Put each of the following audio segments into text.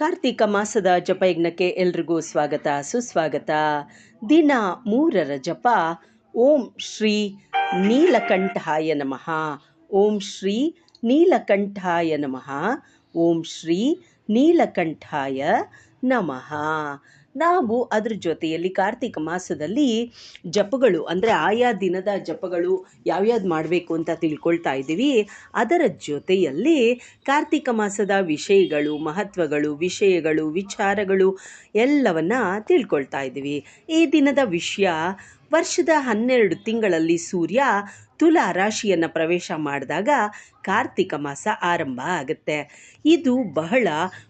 ಕಾರ್ತಿಕ ಮಾಸದ ಜಪಯಜ್ಞಕ್ಕೆ ಎಲ್ರಿಗೂ ಸ್ವಾಗತ, ಸುಸ್ವಾಗತ. ದಿನ ಮೂರರ ಜಪ. ಓಂ ಶ್ರೀ ನೀಲಕಂಠಾಯ ನಮಃ. ಓಂ ಶ್ರೀ ನೀಲಕಂಠಾಯ ನಮಃ. ಓಂ ಶ್ರೀ ನೀಲಕಂಠಾಯ ನಮಃ. ನಾವು ಅದ್ರ ಜೊತೆಯಲ್ಲಿ ಕಾರ್ತಿಕ ಮಾಸದಲ್ಲಿ ಜಪಗಳು, ಅಂದರೆ ಆಯಾ ದಿನದ ಜಪಗಳು ಯಾವ್ಯಾವ್ದು ಮಾಡಬೇಕು ಅಂತ ತಿಳ್ಕೊಳ್ತಾ ಇದ್ದೀವಿ. ಅದರ ಜೊತೆಯಲ್ಲಿ ಕಾರ್ತಿಕ ಮಾಸದ ವಿಷಯಗಳು, ಮಹತ್ವಗಳು, ವಿಷಯಗಳು, ವಿಚಾರಗಳು ಎಲ್ಲವನ್ನ ತಿಳ್ಕೊಳ್ತಾ ಇದ್ದೀವಿ. ಈ ದಿನದ ವಿಷಯ ವರ್ಷದ ಹನ್ನೆರಡು ತಿಂಗಳಲ್ಲಿ ಸೂರ್ಯ ತುಲಾ ರಾಶಿಯನ್ನು ಪ್ರವೇಶ ಮಾಡಿದಾಗ ಕಾರ್ತಿಕ ಮಾಸ ಆರಂಭ ಆಗುತ್ತೆ. ಇದು ಬಹಳ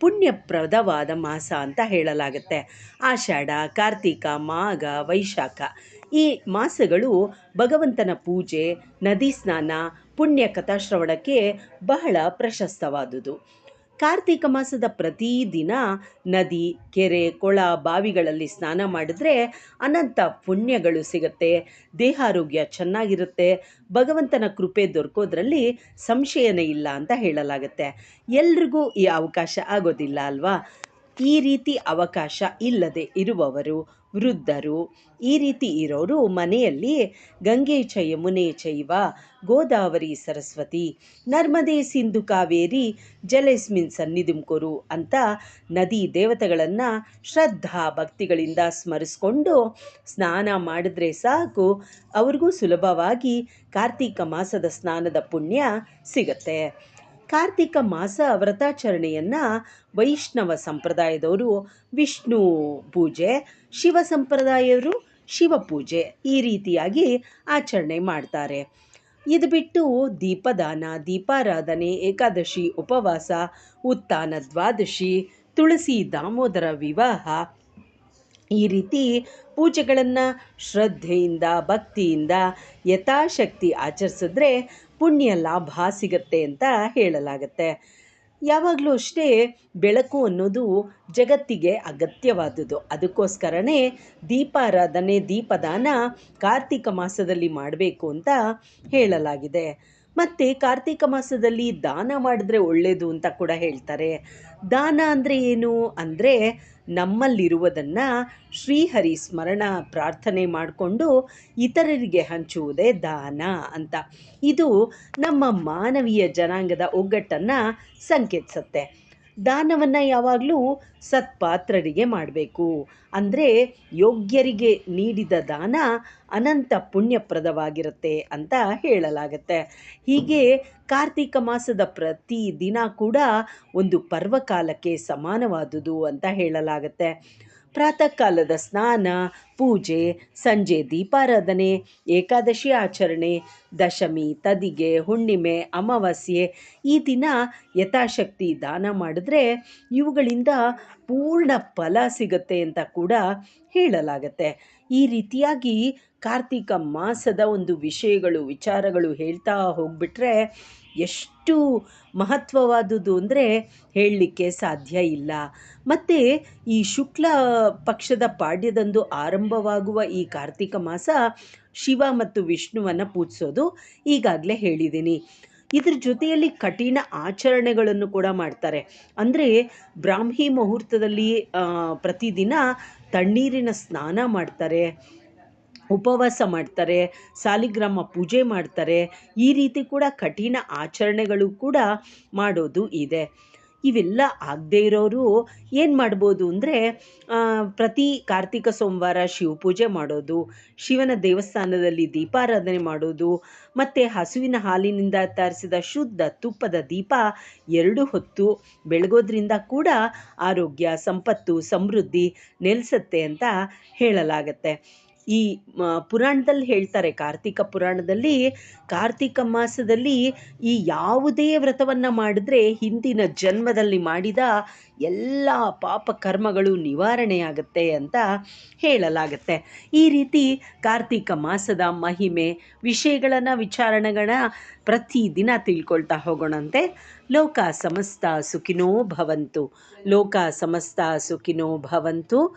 ಪುಣ್ಯಪ್ರದವಾದ ಮಾಸ ಅಂತ ಹೇಳಲಾಗುತ್ತೆ. ಆಷಾಢ, ಕಾರ್ತಿಕ, ಮಾಘ, ವೈಶಾಖ ಈ ಮಾಸಗಳು ಭಗವಂತನ ಪೂಜೆ, ನದಿ ಸ್ನಾನ ಪುಣ್ಯ ಕಥಾಶ್ರವಣಕ್ಕೆ ಬಹಳ ಪ್ರಶಸ್ತವಾದುದು. ಕಾರ್ತಿಕ ಮಾಸದ ಪ್ರತಿದಿನ ನದಿ, ಕೆರೆ, ಕೊಳ ಬಾವಿಗಳಲ್ಲಿ ಸ್ನಾನ ಮಾಡಿದ್ರೆ ಅನಂತ ಪುಣ್ಯಗಳು ಸಿಗುತ್ತೆ. ದೇಹಾರೋಗ್ಯ ಚೆನ್ನಾಗಿರುತ್ತೆ. ಭಗವಂತನ ಕೃಪೆ ದೊರಕೋದ್ರಲ್ಲಿ ಸಂಶಯನೇ ಇಲ್ಲ ಅಂತ ಹೇಳಲಾಗುತ್ತೆ. ಎಲ್ರಿಗೂ ಈ ಅವಕಾಶ ಆಗೋದಿಲ್ಲ ಅಲ್ವಾ? ಈ ರೀತಿ ಅವಕಾಶ ಇಲ್ಲದೆ ಇರುವವರು ವೃದ್ಧರು, ಈ ರೀತಿ ಇರೋರು ಮನೆಯಲ್ಲಿ ಗಂಗೆ ಚ ಯಮುನೆ ಚೈವ, ಗೋದಾವರಿ ಸರಸ್ವತಿ, ನರ್ಮದೆ ಸಿಂಧು ಕಾವೇರಿ, ಜಲೆಸ್ಮಿನ್ ಸನ್ನಿಧಿಂ ಕೊರು ಅಂತ ನದಿ ದೇವತೆಗಳನ್ನು ಶ್ರದ್ಧಾ ಭಕ್ತಿಗಳಿಂದ ಸ್ಮರಿಸ್ಕೊಂಡು ಸ್ನಾನ ಮಾಡಿದ್ರೆ ಸಾಕು. ಅವ್ರಿಗೂ ಸುಲಭವಾಗಿ ಕಾರ್ತೀಕ ಮಾಸದ ಸ್ನಾನದ ಪುಣ್ಯ ಸಿಗತ್ತೆ. ಕಾರ್ತಿಕ ಮಾಸ ವ್ರತಾಚರಣೆಯನ್ನು ವೈಷ್ಣವ ಸಂಪ್ರದಾಯದವರು ವಿಷ್ಣು ಪೂಜೆ, ಶಿವ ಸಂಪ್ರದಾಯವರು ಶಿವ ಪೂಜೆ ಈ ರೀತಿಯಾಗಿ ಆಚರಣೆ ಮಾಡ್ತಾರೆ. ಇದು ಬಿಟ್ಟು ದೀಪದಾನ, ದೀಪಾರಾಧನೆ, ಏಕಾದಶಿ ಉಪವಾಸ, ಉತ್ತಾನ ದ್ವಾದಶಿ, ತುಳಸಿ ದಾಮೋದರ ವಿವಾಹ ಈ ರೀತಿ ಪೂಜೆಗಳನ್ನು ಶ್ರದ್ಧೆಯಿಂದ, ಭಕ್ತಿಯಿಂದ, ಯಥಾಶಕ್ತಿ ಆಚರಿಸಿದ್ರೆ ಪುಣ್ಯ ಲಾಭ ಸಿಗತ್ತೆ ಅಂತ ಹೇಳಲಾಗತ್ತೆ. ಯಾವಾಗಲೂ ಅಷ್ಟೇ ಬೆಳಕು ಅನ್ನೋದು ಜಗತ್ತಿಗೆ ಅಗತ್ಯವಾದುದು ಅದಕ್ಕೋಸ್ಕರನೇ ದೀಪಾರಾಧನೆ, ದೀಪದಾನ ಕಾರ್ತಿಕ ಮಾಸದಲ್ಲಿ ಮಾಡಬೇಕು ಅಂತ ಹೇಳಲಾಗಿದೆ. ಮತ್ತು ಕಾರ್ತಿಕ ಮಾಸದಲ್ಲಿ ದಾನ ಮಾಡಿದ್ರೆ ಒಳ್ಳೆಯದು ಅಂತ ಕೂಡ ಹೇಳ್ತಾರೆ. ದಾನ ಅಂದರೆ ಏನು? ಅಂದರೆ ನಮ್ಮಲ್ಲಿರುವುದನ್ನು ಶ್ರೀಹರಿ ಸ್ಮರಣ ಪ್ರಾರ್ಥನೆ ಮಾಡಿಕೊಂಡು ಇತರರಿಗೆ ಹಂಚುವುದೇ ದಾನ ಅಂತ. ಇದು ನಮ್ಮ ಮಾನವೀಯ ಜನಾಂಗದ ಒಗ್ಗಟ್ಟನ್ನು ಸಂಕೇತಿಸುತ್ತೆ. ದಾನವನ್ನು ಯಾವಾಗಲೂ ಸತ್ಪಾತ್ರರಿಗೆ ಮಾಡಬೇಕು. ಅಂದರೆ ಯೋಗ್ಯರಿಗೆ ನೀಡಿದ ದಾನ ಅನಂತ ಪುಣ್ಯಪ್ರದವಾಗಿರುತ್ತೆ ಅಂತ ಹೇಳಲಾಗತ್ತೆ. ಹೀಗೆ ಕಾರ್ತಿಕ ಮಾಸದ ಪ್ರತಿ ದಿನ ಕೂಡ ಒಂದು ಪರ್ವಕಾಲಕ್ಕೆ ಸಮಾನವಾದುದು ಅಂತ ಹೇಳಲಾಗತ್ತೆ. ಪ್ರಾತಃ ಕಾಲದ ಸ್ನಾನ, ಪೂಜೆ, ಸಂಜೆ ದೀಪಾರಾಧನೆ, ಏಕಾದಶಿ ಆಚರಣೆ, ದಶಮಿ, ತದಿಗೆ, ಹುಣ್ಣಿಮೆ, ಅಮಾವಾಸ್ಯೆ ಈ ದಿನ ಯಥಾಶಕ್ತಿ ದಾನ ಮಾಡಿದ್ರೆ ಇವುಗಳಿಂದ ಪೂರ್ಣ ಫಲ ಸಿಗುತ್ತೆ ಅಂತ ಕೂಡ ಹೇಳಲಾಗತ್ತೆ. ಈ ರೀತಿಯಾಗಿ ಕಾರ್ತಿಕ ಮಾಸದ ಒಂದು ವಿಷಯಗಳು, ವಿಚಾರಗಳು ಹೇಳ್ತಾ ಹೋಗ್ಬಿಟ್ರೆ ಎಷ್ಟು ಮಹತ್ವವಾದುದು ಅಂದರೆ ಹೇಳಲಿಕ್ಕೆ ಸಾಧ್ಯ ಇಲ್ಲ. ಮತ್ತು ಈ ಶುಕ್ಲ ಪಕ್ಷದ ಪಾಡ್ಯದಂದು ಆರಂಭವಾಗುವ ಈ ಕಾರ್ತಿಕ ಮಾಸ ಶಿವ ಮತ್ತು ವಿಷ್ಣುವನ್ನು ಪೂಜಿಸೋದು ಈಗಾಗಲೇ ಹೇಳಿದ್ದೀನಿ. ಇದ್ರ ಜೊತೆಯಲ್ಲಿ ಕಠಿಣ ಆಚರಣೆಗಳನ್ನು ಕೂಡ ಮಾಡ್ತಾರೆ. ಅಂದರೆ ಬ್ರಾಹ್ಮಿ ಮುಹೂರ್ತದಲ್ಲಿ ಪ್ರತಿದಿನ ತಣ್ಣೀರಿನ ಸ್ನಾನ ಮಾಡ್ತಾರೆ. ಉಪವಾಸ ಮಾಡ್ತಾರೆ, ಸಾಲಿಗ್ರಾಮ ಪೂಜೆ ಮಾಡ್ತಾರೆ, ಈ ರೀತಿ ಕೂಡ ಕಠಿಣ ಆಚರಣೆಗಳು ಕೂಡ ಮಾಡೋದು ಇದೆ. ಇವೆಲ್ಲ ಆಗದೇ ಇರೋರು ಏನು ಮಾಡ್ಬೋದು ಅಂದರೆ ಪ್ರತಿ ಕಾರ್ತಿಕ ಸೋಮವಾರ ಶಿವ ಪೂಜೆ ಮಾಡೋದು, ಶಿವನ ದೇವಸ್ಥಾನದಲ್ಲಿ ದೀಪಾರಾಧನೆ ಮಾಡೋದು, ಮತ್ತು ಹಸುವಿನ ಹಾಲಿನಿಂದ ತಯಾರಿಸಿದ ಶುದ್ಧ ತುಪ್ಪದ ದೀಪ ಎರಡು ಹೊತ್ತು ಬೆಳಗೋದ್ರಿಂದ ಕೂಡ ಆರೋಗ್ಯ, ಸಂಪತ್ತು, ಸಮೃದ್ಧಿ ನೆಲೆಸುತ್ತೆ ಅಂತ ಹೇಳಲಾಗತ್ತೆ. ಈ ಪುರಾಣದಲ್ಲಿ ಹೇಳ್ತಾರೆ, ಕಾರ್ತಿಕ ಪುರಾಣದಲ್ಲಿ, ಕಾರ್ತಿಕ ಮಾಸದಲ್ಲಿ ಈ ಯಾವುದೇ ವ್ರತವನ್ನು ಮಾಡಿದ್ರೆ ಹಿಂದಿನ ಜನ್ಮದಲ್ಲಿ ಮಾಡಿದ ಎಲ್ಲ ಪಾಪ ಕರ್ಮಗಳು ನಿವಾರಣೆಯಾಗುತ್ತೆ ಅಂತ ಹೇಳಲಾಗತ್ತೆ. ಈ ರೀತಿ ಕಾರ್ತಿಕ ಮಾಸದ ಮಹಿಮೆ, ವಿಷಯಗಳನ್ನು ವಿಚಾರಣೆಗಳ ಪ್ರತಿದಿನ ತಿಳ್ಕೊಳ್ತಾ ಹೋಗೋಣಂತೆ. ಲೋಕ ಸಮಸ್ತ ಸುಖಿನೋ ಭವಂತು. ಲೋಕ ಸಮಸ್ತ ಸುಖಿನೋ ಭವಂತು.